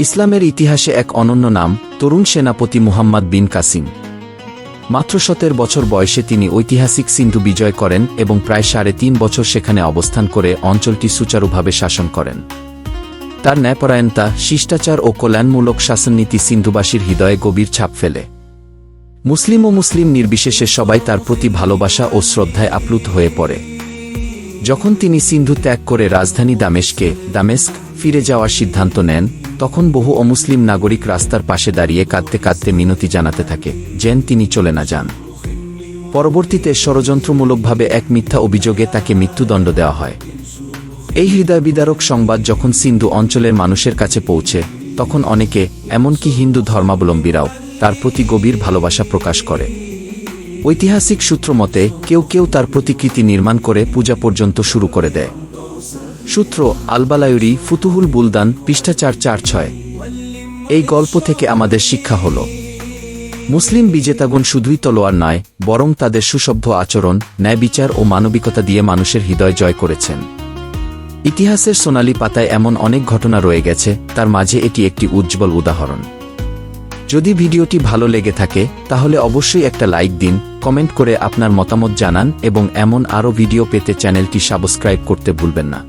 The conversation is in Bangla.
ইসলামের ইতিহাসে এক অনন্য নাম, তরুণ সেনাপতি মুহাম্মদ বিন কাসিম। মাত্র সতের বছর বয়সে তিনি ঐতিহাসিক সিন্ধু বিজয় করেন এবং প্রায় সাড়ে তিন বছর সেখানে অবস্থান করে অঞ্চলটি সুচারুভাবে শাসন করেন। তার ন্যায়পরায়ণতা, শিষ্টাচার ও কল্যাণমূলক শাসননীতি সিন্ধুবাসীর হৃদয়ে গভীর ছাপ ফেলে। মুসলিম ও মুসলিম নির্বিশেষে সবাই তার প্রতি ভালোবাসা ও শ্রদ্ধায় আপ্লুত হয়ে পড়ে। যখন তিনি সিন্ধু ত্যাগ করে রাজধানী দামেশকে, দামেস্ক ফিরে যাওয়ার সিদ্ধান্ত নেন, তখন বহু অমুসলিম নাগরিক রাস্তার পাশে দাঁড়িয়ে কাঁদতে কাঁদতে মিনতি জানাতে থাকে, যেন তিনি চলে না যান। পরবর্তীতে ষড়যন্ত্রমূলকভাবে এক মিথ্যা অভিযোগে তাকে মৃত্যুদণ্ড দেওয়া হয়। এই হৃদয় বিদারক সংবাদ যখন সিন্ধু অঞ্চলের মানুষের কাছে পৌঁছে, তখন অনেকে, এমনকি হিন্দু ধর্মাবলম্বীরাও, তার প্রতি গভীর ভালোবাসা প্রকাশ করে। ঐতিহাসিক সূত্র মতে, কেউ কেউ তার প্রতিকৃতি নির্মাণ করে পূজা পর্যন্ত শুরু করে দেয়। সূত্র আলবালায়ুরি ফুতুহুল বুলদান, পৃষ্ঠা চার চার, ছয়। এই গল্প থেকে আমাদের শিক্ষা হল, মুসলিম বিজেতাগুণ শুধুই তলোয়ার নয়, বরং তাদের সুসভ্য আচরণ ন্যায়বিচার ও মানবিকতা দিয়ে মানুষের হৃদয় জয় করেছেন। ইতিহাসের সোনালী পাতায় এমন অনেক ঘটনা রয়ে গেছে, তার মাঝে এটি একটি উজ্জ্বল উদাহরণ। যদি ভিডিওটি ভালো লেগে থাকে, তাহলে অবশ্যই একটা লাইক দিন কমেন্ট করে আপনার মতামত জানান এবং এমন আরও ভিডিও পেতে চ্যানেলটি সাবস্ক্রাইব করতে ভুলবেন না।